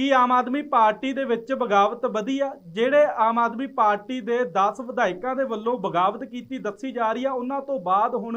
ਕੀ Aam Aadmi party ਦੇ ਵਿੱਚ ਬਗਾਵਤ ਵਧੀ ਆ ਜਿਹੜੇ ਆਮ ਆਦਮੀ ਪਾਰਟੀ ਦੇ 10 ਵਿਧਾਇਕਾਂ ਦੇ ਵੱਲੋਂ ਬਗਾਵਤ ਕੀਤੀ ਦੱਸੀ ਜਾ ਰਹੀ ਆ, ਉਹਨਾਂ ਤੋਂ ਬਾਅਦ ਹੁਣ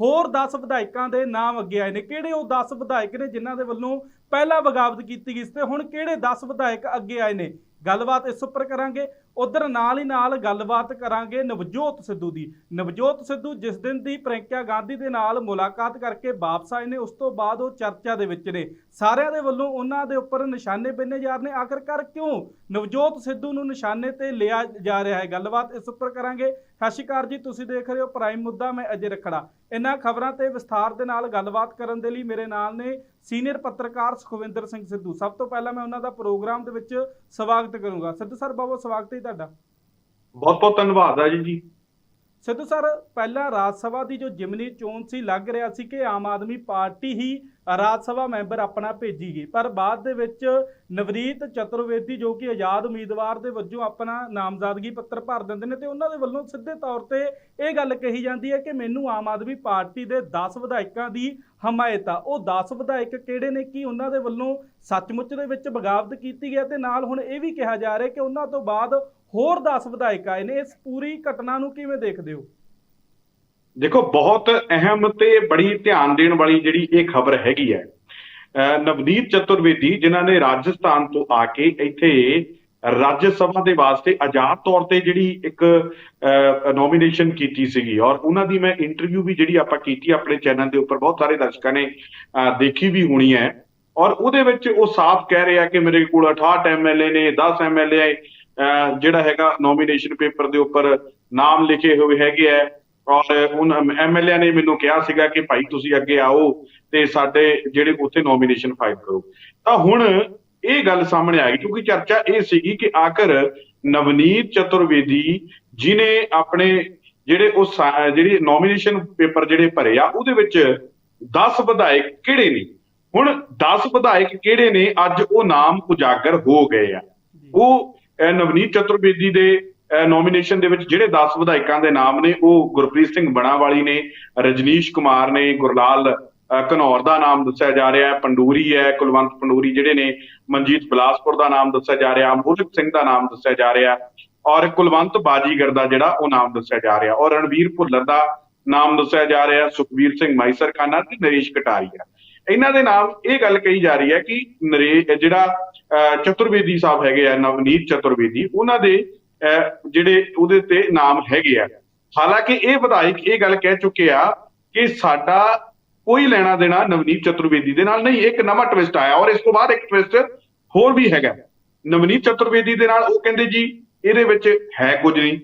ਹੋਰ 10 ਵਿਧਾਇਕਾਂ ਦੇ ਨਾਮ ਅੱਗੇ ਆਏ ਨੇ। ਕਿਹੜੇ ਉਹ 10 ਵਿਧਾਇਕ ਨੇ ਜਿਨ੍ਹਾਂ ਦੇ ਵੱਲੋਂ ਪਹਿਲਾਂ ਬਗਾਵਤ ਕੀਤੀ ਗਈ ਸੀ ਤੇ ਹੁਣ ਕਿਹੜੇ 10 ਵਿਧਾਇਕ ਅੱਗੇ ਆਏ ਨੇ? ਗੱਲਬਾਤ ਇਸ ਉੱਪਰ ਕਰਾਂਗੇ। ਉਧਰ ਨਾਲ ਹੀ ਨਾਲ ਗੱਲਬਾਤ ਕਰਾਂਗੇ ਨਵਜੋਤ ਸਿੱਧੂ ਦੀ। ਨਵਜੋਤ ਸਿੱਧੂ ਜਿਸ ਦਿਨ ਦੀ ਪ੍ਰਿੰਕਾ ਗਾਂਧੀ ਦੇ ਨਾਲ ਮੁਲਾਕਾਤ ਕਰਕੇ ਵਾਪਸ ਆਏ ਨੇ, ਉਸ ਤੋਂ ਬਾਅਦ ਉਹ ਚਰਚਾ ਦੇ ਵਿੱਚ ਨੇ। ਸਾਰਿਆਂ ਦੇ ਵੱਲੋਂ ਉਹਨਾਂ ਦੇ ਉੱਪਰ ਨਿਸ਼ਾਨੇ ਬਿੰਨੇ ਜਾ ਰਹੇ ਨੇ। ਆਖਰਕਾਰ ਕਿਉਂ ਨਵਜੋਤ ਸਿੱਧੂ ਨੂੰ ਨਿਸ਼ਾਨੇ ਤੇ ਲਿਆ ਜਾ ਰਿਹਾ ਹੈ? ਗੱਲਬਾਤ ਇਸ ਉੱਪਰ ਕਰਾਂਗੇ। ਸਤਿ ਸ਼੍ਰੀ ਅਕਾਲ ਜੀ, ਤੁਸੀਂ ਦੇਖ ਰਹੇ ਹੋ ਪ੍ਰਾਈਮ ਮੁੱਦਾ, ਮੈਂ ਅਜੇ ਰਖੜਾ। ਇਹਨਾਂ ਖਬਰਾਂ ਤੇ ਵਿਸਥਾਰ ਦੇ ਨਾਲ ਗੱਲਬਾਤ ਕਰਨ ਦੇ ਲਈ ਮੇਰੇ ਨਾਲ ਨੇ ਸੀਨੀਅਰ ਪੱਤਰਕਾਰ ਸੁਖਵਿੰਦਰ ਸਿੰਘ ਸਿੱਧੂ। ਸਭ ਤੋਂ ਪਹਿਲਾਂ ਮੈਂ ਉਹਨਾਂ ਦਾ ਪ੍ਰੋਗਰਾਮ ਦੇ ਵਿੱਚ ਸਵਾਗਤ ਕਰੂੰਗਾ। ਸਿੱਧੂ ਸਰ ਬਹੁਤ ਸਵਾਗਤ ਹੈ ਤੁਹਾਡਾ। ਬਹੁਤ ਬਹੁਤ ਧੰਨਵਾਦ ਆ ਜੀ ਜੀ। ਸਿੱਧੂ ਸਰ ਪਹਿਲਾਂ ਰਾਜ ਸਭਾ ਦੀ ਜੋ ਜਿਮਨੀ ਚੋਣ ਸੀ ਲੱਗ ਰਿਹਾ ਸੀ ਕਿ ਆਮ ਆਦਮੀ ਪਾਰਟੀ ਹੀ ਰਾਜ ਸਭਾ ਮੈਂਬਰ ਆਪਣਾ ਭੇਜੀ ਗਈ ਪਰ ਬਾਅਦ ਦੇ ਵਿੱਚ ਨਵਰੀਤ ਚਤੁਰਵੇਦੀ ਜੋ ਕਿ ਆਜ਼ਾਦ ਉਮੀਦਵਾਰ ਦੇ ਵਜੋਂ ਆਪਣਾ ਨਾਮਜ਼ਦਗੀ ਪੱਤਰ ਭਰ ਦਿੰਦੇ ਨੇ ਤੇ ਉਹਨਾਂ ਦੇ ਵੱਲੋਂ ਸਿੱਧੇ ਤੌਰ ਤੇ ਇਹ ਗੱਲ ਕਹੀ ਜਾਂਦੀ ਹੈ ਕਿ ਮੈਨੂੰ ਆਮ ਆਦਮੀ ਪਾਰਟੀ ਦੇ 10 ਵਿਧਾਇਕਾਂ ਦੀ ਹਮਾਇਤ ਆ। ਉਹ 10 ਵਿਧਾਇਕ ਕਿਹੜੇ ਨੇ, ਕੀ ਉਹਨਾਂ ਦੇ ਵੱਲੋਂ ਸੱਚਮੁੱਚ ਦੇ ਵਿੱਚ ਬਗਾਵਤ ਕੀਤੀ ਹੈ ਤੇ ਨਾਲ ਹੁਣ ਇਹ ਵੀ ਕਿਹਾ ਜਾ ਰਿਹਾ ਕਿ ਉਹਨਾਂ ਤੋਂ ਬਾਅਦ ਹੋਰ 10 ਵਿਧਾਇਕ ਆਏ ਨੇ। ਇਸ ਪੂਰੀ ਘਟਨਾ ਨੂੰ ਕਿਵੇਂ ਦੇਖਦੇ ਹੋ? ਦੇਖੋ, ਬਹੁਤ ਅਹਿਮ ਤੇ ਬੜੀ ਧਿਆਨ ਦੇਣ ਵਾਲੀ ਜਿਹੜੀ ਇਹ ਖਬਰ ਹੈਗੀ ਹੈ ਨਵਦੀਪ ਚਤੁਰਵੇਦੀ, ਜਿਨ੍ਹਾਂ ਨੇ ਰਾਜਸਥਾਨ ਤੋਂ ਆ ਕੇ ਇੱਥੇ ਰਾਜ ਸਭਾ ਦੇ ਵਾਸਤੇ ਆਜ਼ਾਦ ਤੌਰ ਤੇ ਜਿਹੜੀ ਇੱਕ ਨੋਮੀਨੇਸ਼ਨ ਕੀਤੀ ਸੀਗੀ। ਔਰ ਉਹਨਾਂ ਦੀ ਮੈਂ ਇੰਟਰਵਿਊ ਵੀ ਜਿਹੜੀ ਆਪਾਂ ਕੀਤੀ ਆਪਣੇ ਚੈਨਲ ਦੇ ਉੱਪਰ, ਬਹੁਤ ਸਾਰੇ ਦਰਸ਼ਕਾਂ ਨੇ, ਅਹ ਦੇਖੀ ਵੀ ਹੋਣੀ ਹੈ। ਔਰ ਉਹਦੇ ਵਿੱਚ ਉਹ ਸਾਫ਼ ਕਹਿ ਰਿਹਾ ਕਿ ਮੇਰੇ ਕੋਲ 68 ਐਮਐਲਏ ਨੇ 10 ਐਮਐਲਏ ਜਿਹੜਾ ਹੈਗਾ ਨੋਮੀਨੇਸ਼ਨ ਪੇਪਰ ਦੇ ਉੱਪਰ ਨਾਮ ਲਿਖੇ ਹੋਏ ਹੈਗੇ ਆ ਔਰ ਉਹਨਾਂ ਐਮਐਲਏ ਨੇ ਮੈਨੂੰ ਕਿਹਾ ਸੀਗਾ ਕਿ ਭਾਈ ਤੁਸੀਂ ਅੱਗੇ ਆਓ ਤੇ ਸਾਡੇ ਜਿਹੜੇ ਉੱਥੇ ਨੋਮੀਨੇਸ਼ਨ ਫਾਈਲ ਕਰੋ। ਤਾਂ ਹੁਣ ਇਹ ਗੱਲ ਸਾਹਮਣੇ ਆ ਗਈ ਕਿਉਂਕਿ ਚਰਚਾ ਇਹ ਸੀਗੀ ਕਿ ਆਖਰ ਨਵਨੀਤ ਚਤੁਰਵੇਦੀ ਜਿਨੇ ਆਪਣੇ ਜਿਹੜੇ ਉਹ ਜਿਹੜੀ ਨੋਮੀਨੇਸ਼ਨ ਪੇਪਰ ਜਿਹੜੇ ਭਰੇ ਆ ਉਹਦੇ ਵਿੱਚ 10 ਵਿਧਾਇਕ ਕਿਹੜੇ ਨੇ? ਹੁਣ 10 ਵਿਧਾਇਕ ਕਿਹੜੇ ਨੇ? ਅੱਜ ਉਹ ਨਾਮ ਉਜਾਗਰ ਹੋ ਗਏ ਆ। ਉਹ ਨਵਨੀਤ ਚਤੁਰਵੇਦੀ ਦੇ ਨੋਮੀਨੇਸ਼ਨ ਦੇ ਵਿੱਚ ਜਿਹੜੇ 10 ਵਿਧਾਇਕਾਂ ਦੇ ਨਾਮ ਨੇ ਉਹ ਗੁਰਪ੍ਰੀਤ ਸਿੰਘ ਬਣਾਵਾਲੀ ਨੇ ਰਜਨੀਸ਼ ਕੁਮਾਰ ਨੇ ਗੁਰਲਾਲ ਅਹ, ਘਨੌਰ ਦਾ ਨਾਮ ਦੱਸਿਆ ਜਾ ਰਿਹਾ ਹੈ ਪੰਡੂਰੀ ਹੈ ਕੁਲਵੰਤ ਪੰਡੂਰੀ ਜਿਹੜੇ ਨੇ ਮਨਜੀਤ ਬਲਾਸਪੁਰ ਦਾ ਨਾਮ ਦੱਸਿਆ ਜਾ ਰਿਹਾ ਮੁਲਕ ਸਿੰਘ ਦਾ ਨਾਮ ਦੱਸਿਆ ਜਾ ਰਿਹਾ ਔਰ ਕੁਲਵੰਤ ਬਾਜੀਗਰ ਦਾ ਜਿਹੜਾ ਉਹ ਨਾਮ ਦੱਸਿਆ ਜਾ ਰਿਹਾ ਔਰ ਰਣਵੀਰ ਭੁੱਲਰ ਦਾ ਨਾਮ ਦੱਸਿਆ ਜਾ ਰਿਹਾ ਸੁਖਵੀਰ ਸਿੰਘ ਮਾਈਸਰ ਖਾਨਾ ਤੇ ਨਰੇਸ਼ ਕਟਾਰੀਆ। ਇਹਨਾਂ ਦੇ ਨਾਮ ਇਹ ਗੱਲ ਕਹੀ ਜਾ ਰਹੀ ਹੈ ਕਿ ਨਰੇ ਜਿਹੜਾ ਅਹ, ਚਤੁਰਵੇਦੀ ਸਾਹਿਬ ਹੈਗੇ ਆ ਨਵਨੀਤ ਚਤੁਰਵੇਦੀ ਉਹਨਾਂ ਦੇ ਜਿਹੜੇ ਉਹਦੇ ਤੇ ਨਾਮ ਹੈਗੇ ਆ। ਹਾਲਾਂਕਿ ਇਹ ਵਿਧਾਇਕ ਇਹ ਗੱਲ ਕਹਿ ਚੁੱਕੇ ਆ ਕਿ ਸਾਡਾ ਕੋਈ ਲੈਣਾ ਦੇਣਾ ਨਵਨੀਤ ਚਤੁਰਵੇਦੀ ਦੇ ਨਾਲ ਨਹੀਂ ਇੱਕ ਨਵਾਂ ਟਵਿਸਟ ਆਇਆ ਔਰ ਇਸ ਤੋਂ ਬਾਅਦ ਇੱਕ ਟਵਿਸਟ ਹੋਰ ਵੀ ਹੈਗਾ। ਨਵਨੀਤ ਚਤੁਰਵੇਦੀ ਦੇ ਨਾਲ ਉਹ ਕਹਿੰਦੇ ਜੀ ਇਹਦੇ ਵਿੱਚ ਹੈ ਕੁਝ ਨਹੀਂ।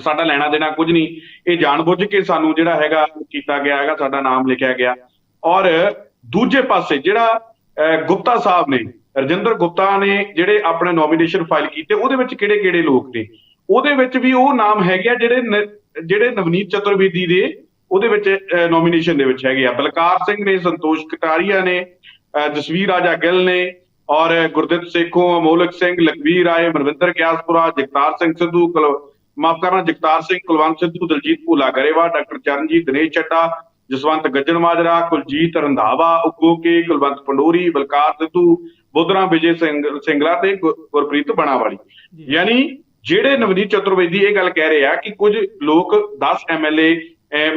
ਸਾਡਾ ਲੈਣਾ ਦੇਣਾ ਕੁਝ ਨਹੀਂ। ਇਹ ਜਾਣਬੁੱਝ ਕੇ ਸਾਨੂੰ ਜਿਹੜਾ ਹੈਗਾ ਕੀਤਾ ਗਿਆ ਹੈਗਾ ਸਾਡਾ ਨਾਮ ਲਿਖਿਆ ਗਿਆ। ਔਰ ਦੂਜੇ ਪਾਸੇ ਜਿਹੜਾ ਅਹ, ਗੁਪਤਾ ਸਾਹਿਬ ਨੇ ਰਜਿੰਦਰ ਗੁਪਤਾ ਨੇ ਜਿਹੜੇ ਆਪਣੇ ਨੋਮੀਨੇਸ਼ਨ ਫਾਈਲ ਕੀਤੇ, ਉਹਦੇ ਵਿੱਚ ਕਿਹੜੇ ਕਿਹੜੇ ਲੋਕ ਨੇ? ਉਹਦੇ ਵਿੱਚ ਵੀ ਉਹ ਨਾਮ ਹੈਗੇ ਆ ਜਿਹੜੇ ਜਿਹੜੇ ਨਵਨੀਤ ਚਤੁਰਵੇਦੀ ਦੇ ਉਹਦੇ ਵਿੱਚ ਨੋਮੀਨੇਸ਼ਨ ਦੇ ਵਿੱਚ ਹੈਗੇ ਆ। ਬਲਕਾਰ ਸਿੰਘ ਨੇ, ਸੰਤੋਸ਼ ਕਟਾਰੀਆ ਨੇ ਜਸਵੀਰ ਰਾਜਾ ਗਿੱਲ ਨੇ ਔਰ ਗੁਰਦਿੱਤ ਸੇਖੋਂ, ਅਮੋਲਕ ਸਿੰਘ, ਲਖਵੀਰ ਰਾਏ ਮਨਵਿੰਦਰ ਗਿਆਸਪੁਰਾ, ਜਗਤਾਰ ਸਿੰਘ ਸਿੱਧੂ, ਕੁਲ- ਮਾਫ ਕਰਨਾ, ਜਗਤਾਰ ਸਿੰਘ, ਕੁਲਵੰਤ ਸਿੱਧੂ, ਦਲਜੀਤ ਭੂਲਾ ਗਰੇਵਾ ਡਾਕਟਰ ਚਰਨਜੀਤ, ਦਿਨੇਸ਼ ਚੱਡਾ, ਜਸਵੰਤ ਗੱਜਣ ਮਾਜਰਾ ਕੁਲਜੀਤ ਰੰਧਾਵਾ, ਉਗੋ ਕੇ, ਕੁਲਵੰਤ ਪੰਡੋਰੀ, ਬਲਕਾਰ ਸਿੱਧੂ ਬੁੱਧਰਾ ਵਿਜੇ ਸਿੰਘ ਸਿੰਗਲਾ ਤੇ ਗੁਰਪ੍ਰੀਤ ਬਣਾਵਾਲੀ। ਯਾਨੀ ਜਿਹੜੇ ਨਵਨੀਤ ਚਤੁਰਵੇਦੀ ਇਹ ਗੱਲ ਕਹਿ ਰਹੇ ਆ ਕਿ ਕੁਝ ਲੋਕ 10 ਐਮਐਲਏ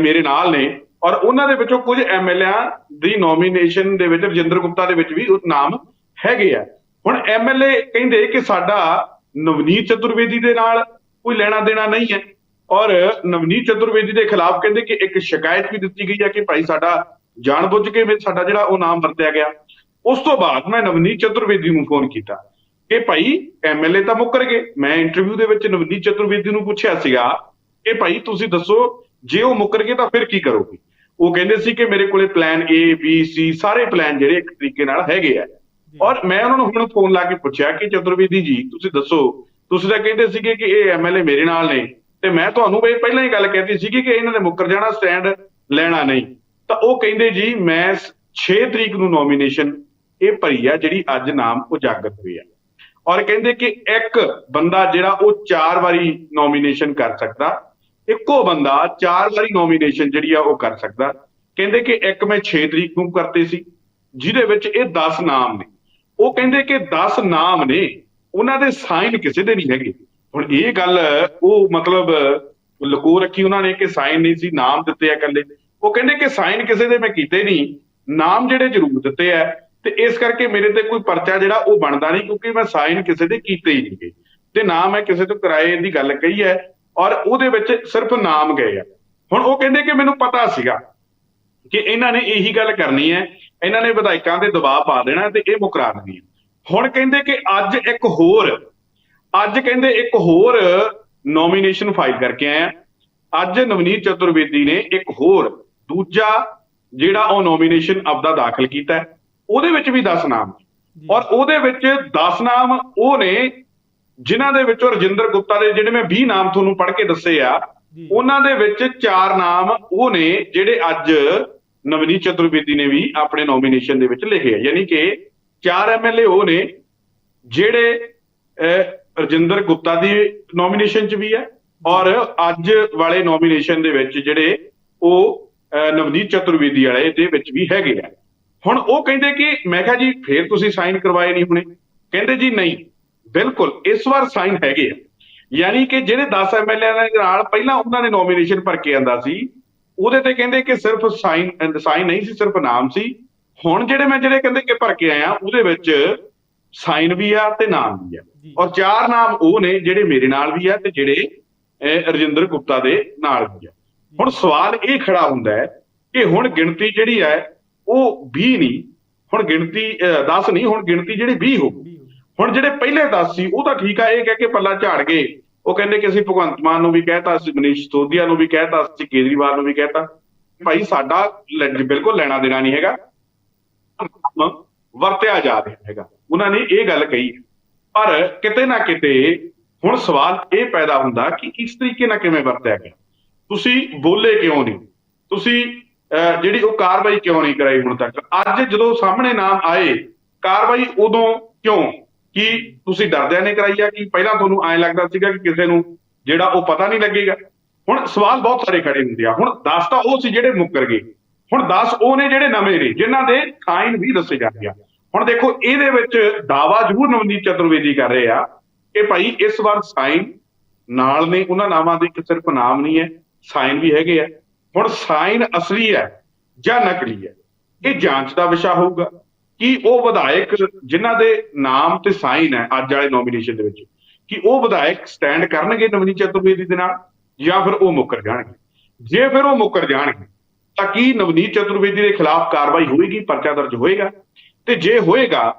ਮੇਰੇ ਨਾਲ ਨੇ ਔਰ ਉਹਨਾਂ ਦੇ ਵਿੱਚੋਂ ਕੁਝ ਐਮਐਲਏਆਂ ਦੀ ਨੋਮੀਨੇਸ਼ਨ ਦੇ ਵਿੱਚ ਰਜਿੰਦਰ ਗੁਪਤਾ ਦੇ ਵਿੱਚ ਵੀ ਉਹ ਨਾਮ ਹੈਗੇ ਆ। ਹੁਣ ਐਮਐਲਏ ਕਹਿੰਦੇ ਕਿ ਸਾਡਾ ਨਵਨੀਤ ਚਤੁਰਵੇਦੀ ਦੇ ਨਾਲ ਕੋਈ ਲੈਣਾ ਦੇਣਾ ਨਹੀਂ ਹੈ ਔਰ ਨਵਨੀਤ ਚਤੁਰਵੇਦੀ ਦੇ ਖਿਲਾਫ ਕਹਿੰਦੇ ਕਿ ਇੱਕ ਸ਼ਿਕਾਇਤ ਵੀ ਦਿੱਤੀ ਗਈ ਹੈ ਕਿ ਭਾਈ ਸਾਡਾ ਜਾਣਬੁੱਝ ਕੇ ਵੀ ਸਾਡਾ ਜਿਹੜਾ ਉਹ ਨਾਮ ਵਰਤਿਆ ਗਿਆ। ਉਸ ਤੋਂ ਬਾਅਦ ਮੈਂ ਨਵਨੀਤ ਚਤੁਰਵੇਦੀ ਨੂੰ ਫੋਨ ਕੀਤਾ ਕਿ ਭਾਈ ਐਮਐਲਏ ਤਾਂ ਮੁੱਕਰ ਗਏ। ਮੈਂ ਇੰਟਰਵਿਊ ਦੇ ਵਿੱਚ ਨਵਨੀਤ ਚਤੁਰਵੇਦੀ ਨੂੰ ਪੁੱਛਿਆ ਸੀਗਾ ਕਿ ਭਾਈ ਤੁਸੀਂ ਦੱਸੋ ਜੇ ਉਹ ਮੁੱਕਰ ਗਏ ਤਾਂ ਫਿਰ ਕੀ ਕਰੋਗੇ? ਉਹ ਕਹਿੰਦੇ ਸੀ ਕਿ ਮੇਰੇ ਕੋਲੇ ਪਲਾਨ A B C ਸਾਰੇ ਪਲਾਨ ਜਿਹੜੇ ਇੱਕ ਤਰੀਕੇ ਨਾਲ ਹੈਗੇ ਆ। ਔਰ ਮੈਂ ਉਹਨਾਂ ਨੂੰ ਹੁਣ ਫੋਨ ਲਾ ਕੇ ਪੁੱਛਿਆ ਕਿ ਚਤੁਰਵੇਦੀ ਜੀ ਤੁਸੀਂ ਦੱਸੋ। ਤੁਸੀਂ ਤਾਂ ਕਹਿੰਦੇ ਸੀਗੇ ਕਿ ਇਹ ਐਮਐਲਏ ਮੇਰੇ ਨਾਲ ਨੇ। ਤੇ ਮੈਂ ਤੁਹਾਨੂੰ ਇਹ ਪਹਿਲਾਂ ਹੀ ਗੱਲ ਕਹਿਤੀ ਸੀਗੀ ਕਿ ਇਹਨਾਂ ਨੇ ਮੁੱਕਰ ਜਾਣਾ ਸਟੈਂਡ ਲੈਣਾ ਨਹੀਂ। ਤਾਂ ਉਹ ਕਹਿੰਦੇ ਜੀ ਮੈਂ 6 ਤਰੀਕ ਨੂੰ ਨੋਮੀਨੇਸ਼ਨ ਇਹ ਭਰੀ ਆ ਜਿਹੜੀ ਅੱਜ ਨਾਮ ਉਜਾਗਰ ਹੋਈ ਆ। ਔਰ ਕਹਿੰਦੇ ਕਿ ਇੱਕ ਬੰਦਾ ਜਿਹੜਾ ਉਹ ਚਾਰ ਵਾਰੀ ਨੋਮੀਨੇਸ਼ਨ ਕਰ ਸਕਦਾ, ਇੱਕੋ ਬੰਦਾ ਚਾਰ ਵਾਰੀ ਨੋਮੀਨੇਸ਼ਨ ਜਿਹੜੀ ਆ ਉਹ ਕਰ ਸਕਦਾ। ਕਹਿੰਦੇ ਕਿ ਇੱਕ ਮੈਂ 6 ਤਰੀਕ ਨੂੰ ਕਰਤੇ ਸੀ, ਜਿਹਦੇ ਵਿੱਚ ਇਹ 10 ਨਾਮ ਨੇ। ਉਹ ਕਹਿੰਦੇ ਕਿ 10 ਨਾਮ ਨੇ, ਉਹਨਾਂ ਦੇ ਸਾਈਨ ਕਿਸੇ ਦੇ ਨਹੀਂ ਹੈਗੇ। ਹੁਣ ਇਹ ਗੱਲ, ਉਹ ਮਤਲਬ ਲਕੋ ਰੱਖੀ ਉਹਨਾਂ ਨੇ ਕਿ ਸਾਈਨ ਨਹੀਂ ਸੀ, ਨਾਮ ਦਿੱਤੇ ਆ ਇਕੱਲੇ। ਉਹ ਕਹਿੰਦੇ ਕਿ ਸਾਈਨ ਕਿਸੇ ਦੇ ਮੈਂ ਕੀਤੇ ਨਹੀਂ, ਨਾਮ ਜਿਹੜੇ ਜ਼ਰੂਰ ਦਿੱਤੇ ਆ ਤੇ ਇਸ ਕਰਕੇ ਮੇਰੇ ਤੇ ਕੋਈ ਪਰਚਾ ਜਿਹੜਾ ਉਹ ਬਣਦਾ ਨਹੀਂ, ਕਿਉਂਕਿ ਮੈਂ ਸਾਈਨ ਕਿਸੇ ਦੇ ਕੀਤੇ ਹੀ ਨਹੀਂਗੇ ਤੇ ਨਾ ਮੈਂ ਕਿਸੇ ਤੋਂ ਕਿਰਾਏ ਦੀ ਗੱਲ ਕਹੀ ਹੈ, ਔਰ ਉਹਦੇ ਵਿੱਚ ਸਿਰਫ ਨਾਮ ਗਏ ਆ। ਹੁਣ ਉਹ ਕਹਿੰਦੇ ਕਿ ਮੈਨੂੰ ਪਤਾ ਸੀਗਾ ਕਿ ਇਹਨਾਂ ਨੇ ਇਹੀ ਗੱਲ ਕਰਨੀ ਹੈ, ਇਹਨਾਂ ਨੇ ਵਿਧਾਇਕਾਂ ਤੇ ਦਬਾਅ ਪਾ ਦੇਣਾ ਤੇ ਇਹ ਮੁਕਰਾ ਦੇਣੀ ਹੈ। ਹੁਣ ਕਹਿੰਦੇ ਕਿ ਅੱਜ ਇੱਕ ਹੋਰ, ਅੱਜ ਕਹਿੰਦੇ ਇੱਕ ਹੋਰ ਨੋਮੀਨੇਸ਼ਨ ਫਾਈਲ ਕਰਕੇ ਆਇਆ ਅੱਜ ਨਵਨੀਤ ਚਤੁਰਵੇਦੀ ਨੇ ਇੱਕ ਹੋਰ, ਦੂਜਾ ਜਿਹੜਾ ਉਹ ਨੋਮੀਨੇਸ਼ਨ ਆਪਦਾ ਦਾਖਲ ਕੀਤਾ ਉਹਦੇ ਵਿੱਚ ਵੀ 10 ਨਾਮ। ਔਰ ਉਹਦੇ ਵਿੱਚ 10 ਨਾਮ ਉਹ ਨੇ ਜਿਨ੍ਹਾਂ ਦੇ ਵਿੱਚੋਂ ਰਜਿੰਦਰ ਗੁਪਤਾ ਦੇ ਜਿਹੜੇ ਮੈਂ 20 ਨਾਮ ਤੁਹਾਨੂੰ ਪੜ੍ਹ ਕੇ ਦੱਸੇ ਆ ਉਹਨਾਂ ਦੇ ਵਿੱਚ ਚਾਰ ਨਾਮ ਉਹ ਨੇ ਜਿਹੜੇ ਅੱਜ ਨਵਨੀਤ ਚਤੁਰਵੇਦੀ ਨੇ ਵੀ ਆਪਣੇ ਨੋਮੀਨੇਸ਼ਨ ਦੇ ਵਿੱਚ ਲਿਖੇ ਆ। ਯਾਨੀ ਕਿ ਚਾਰ ਐਮਐਲਏ ਉਹ ਨੇ ਜਿਹੜੇ ਰਜਿੰਦਰ ਗੁਪਤਾ ਦੀ ਨੋਮੀਨੇਸ਼ਨ 'ਚ ਵੀ ਹੈ ਔਰ ਅੱਜ ਵਾਲੇ ਨੋਮੀਨੇਸ਼ਨ ਦੇ ਵਿੱਚ ਜਿਹੜੇ ਉਹ ਨਵਨੀਤ ਚਤੁਰਵੇਦੀ ਵਾਲੇ ਦੇ ਵਿੱਚ ਵੀ ਹੈਗੇ ਆ। ਹੁਣ ਉਹ ਕਹਿੰਦੇ ਕਿ ਮੈਂ ਕਿਹਾ ਜੀ ਫੇਰ ਤੁਸੀਂ ਸਾਈਨ ਕਰਵਾਏ ਨਹੀਂ ਹੁਣੇ। ਕਹਿੰਦੇ ਜੀ ਨਹੀਂ ਬਿਲਕੁਲ ਇਸ ਵਾਰ ਸਾਈਨ ਹੈਗੇ ਆ। ਯਾਨੀ ਕਿ ਜਿਹੜੇ 10 ਐਮਐਲਏ ਦੇ ਨਾਲ ਪਹਿਲਾਂ ਉਹਨਾਂ ਨੇ ਨੋਮੀਨੇਸ਼ਨ ਭਰ ਕੇ ਆਂਦਾ ਸੀ ਉਹਦੇ ਤੇ ਕਹਿੰਦੇ ਕਿ ਸਿਰਫ ਸਾਈਨ ਸਾਈਨ ਨਹੀਂ ਸੀ ਸਿਰਫ ਨਾਮ ਸੀ। ਹੁਣ ਜਿਹੜੇ ਮੈਂ ਜਿਹੜੇ ਕਹਿੰਦੇ ਕਿ ਭਰ ਕੇ ਆਇਆ ਉਹਦੇ ਵਿੱਚ ਸਾਈਨ ਵੀ ਆ ਤੇ ਨਾਮ ਵੀ ਆ। ਔਰ ਚਾਰ ਨਾਮ ਉਹ ਨੇ ਜਿਹੜੇ ਮੇਰੇ ਨਾਲ ਵੀ ਆ ਤੇ ਜਿਹੜੇ ਰਜਿੰਦਰ ਗੁਪਤਾ ਦੇ ਨਾਲ ਵੀ ਆ। ਹੁਣ ਸਵਾਲ ਇਹ ਖੜਾ ਹੁੰਦਾ ਹੈ ਕਿ ਹੁਣ ਗਿਣਤੀ ਜਿਹੜੀ ਹੈ ਉਹ 20 ਨਹੀਂ ਹੁਣ ਗਿਣਤੀ 10 ਨਹੀਂ ਹੁਣ ਗਿਣਤੀ ਜਿਹੜੀ 20 ਹੋ। ਹੁਣ ਜਿਹੜੇ ਪਹਿਲੇ 10 ਸੀ ਉਹ ਤਾਂ ਠੀਕ ਆ ਇਹ ਕਹਿ ਕੇ ਪੱਲਾ ਝਾੜ ਗਏ। ਉਹ ਕਹਿੰਦੇ ਕਿ ਅਸੀਂ ਭਗਵੰਤ ਮਾਨ ਨੂੰ ਵੀ ਕਹਿਤਾ ਅਸੀਂ ਮਨੀਸ਼ ਸਿਸੋਦੀਆ ਨੂੰ ਵੀ ਕਹਿਤਾ ਅਸੀਂ ਕੇਜਰੀਵਾਲ ਨੂੰ ਵੀ ਕਹਿਤਾ ਭਾਈ ਸਾਡਾ ਬਿਲਕੁਲ ਲੈਣਾ ਦੇਣਾ ਨਹੀਂ ਹੈਗਾ। ਵਰਤਿਆ ਜਾ ਰਿਹਾ ਹੈਗਾ। ਉਹਨਾਂ ਨੇ ਇਹ ਗੱਲ ਕਹੀ। ਪਰ ਕਿਤੇ ਨਾ ਕਿਤੇ ਹੁਣ ਸਵਾਲ ਇਹ ਪੈਦਾ ਹੁੰਦਾ ਕਿ ਇਸ ਤਰੀਕੇ ਨਾਲ ਕਿਵੇਂ ਵਰਤਿਆ ਗਿਆ? ਤੁਸੀਂ ਬੋਲੇ ਕਿਉਂ ਨਹੀਂ ਤੁਸੀਂ ਜਿਹੜੀ ਉਹ ਕਾਰਵਾਈ ਕਿਉਂ ਨਹੀਂ ਕਰਾਈ ਹੁਣ ਤੱਕ? ਅੱਜ ਜਦੋਂ ਸਾਹਮਣੇ ਨਾਮ ਆਏ, ਕਾਰਵਾਈ ਉਦੋਂ ਕਿਉਂ? ਕੀ ਤੁਸੀਂ ਡਰਦਿਆਂ ਨੇ ਕਰਾਈ ਆ? ਕਿ ਪਹਿਲਾਂ ਤੁਹਾਨੂੰ ਐਂ ਲੱਗਦਾ ਸੀਗਾ ਕਿ ਕਿਸੇ ਨੂੰ ਜਿਹੜਾ ਉਹ ਪਤਾ ਨਹੀਂ ਲੱਗੇਗਾ? ਹੁਣ ਸਵਾਲ ਬਹੁਤ ਸਾਰੇ ਖੜੇ ਹੁੰਦੇ ਆ। ਹੁਣ 10 ਤਾਂ ਉਹ ਸੀ ਜਿਹੜੇ ਮੁੱਕਰ ਗਏ। ਹੁਣ 10 ਉਹ ਨੇ ਜਿਹੜੇ ਨਵੇਂ ਨੇ, ਜਿਨ੍ਹਾਂ ਦੇ ਸਾਈਨ ਵੀ ਦੱਸੇ ਜਾਂਦੇ ਆ। ਹੁਣ ਦੇਖੋ, ਇਹਦੇ ਵਿੱਚ ਦਾਵਾ ਜ਼ਰੂਰ ਨਵਨੀਤ ਚਤੁਰਵੇਦੀ ਕਰ ਰਹੇ ਆ ਕਿ ਭਾਈ ਇਸ ਵਾਰ ਸਾਈਨ ਨਾਲ ਨੇ। ਉਹਨਾਂ ਨਾਮਾਂ ਦੇ ਇੱਕ ਸਿਰਫ ਨਾਮ ਨਹੀਂ ਹੈ ਸਾਈਨ ਵੀ ਹੈਗੇ ਆ। ਹੁਣ ਸਾਈਨ ਅਸਲੀ ਹੈ ਜਾਂ ਨਕਲੀ ਹੈ, ਇਹ ਜਾਂਚ ਦਾ ਵਿਸ਼ਾ ਹੋਊਗਾ। ਕਿ ਉਹ ਵਿਧਾਇਕ ਜਿਨ੍ਹਾਂ ਦੇ ਨਾਮ ਤੇ ਸਾਈਨ ਹੈ ਅੱਜ ਵਾਲੇ ਨੋਮੀਨੇਸ਼ਨ ਦੇ ਵਿੱਚ, ਕਿ ਉਹ ਵਿਧਾਇਕ ਸਟੈਂਡ ਕਰਨਗੇ ਨਵਨੀਤ ਚਤੁਰਵੇਦੀ ਦੇ ਨਾਲ ਜਾਂ ਫਿਰ ਉਹ ਮੁੱਕਰ ਜਾਣਗੇ? ਜੇ ਫਿਰ ਉਹ ਮੁੱਕਰ ਜਾਣਗੇ, ਤਾਂ ਕੀ ਨਵਨੀਤ ਚਤੁਰਵੇਦੀ ਦੇ ਖਿਲਾਫ ਕਾਰਵਾਈ ਹੋਏਗੀ, ਪਰਚਾ ਦਰਜ ਹੋਏਗਾ? ਤੇ ਜੇ ਹੋਏਗਾ,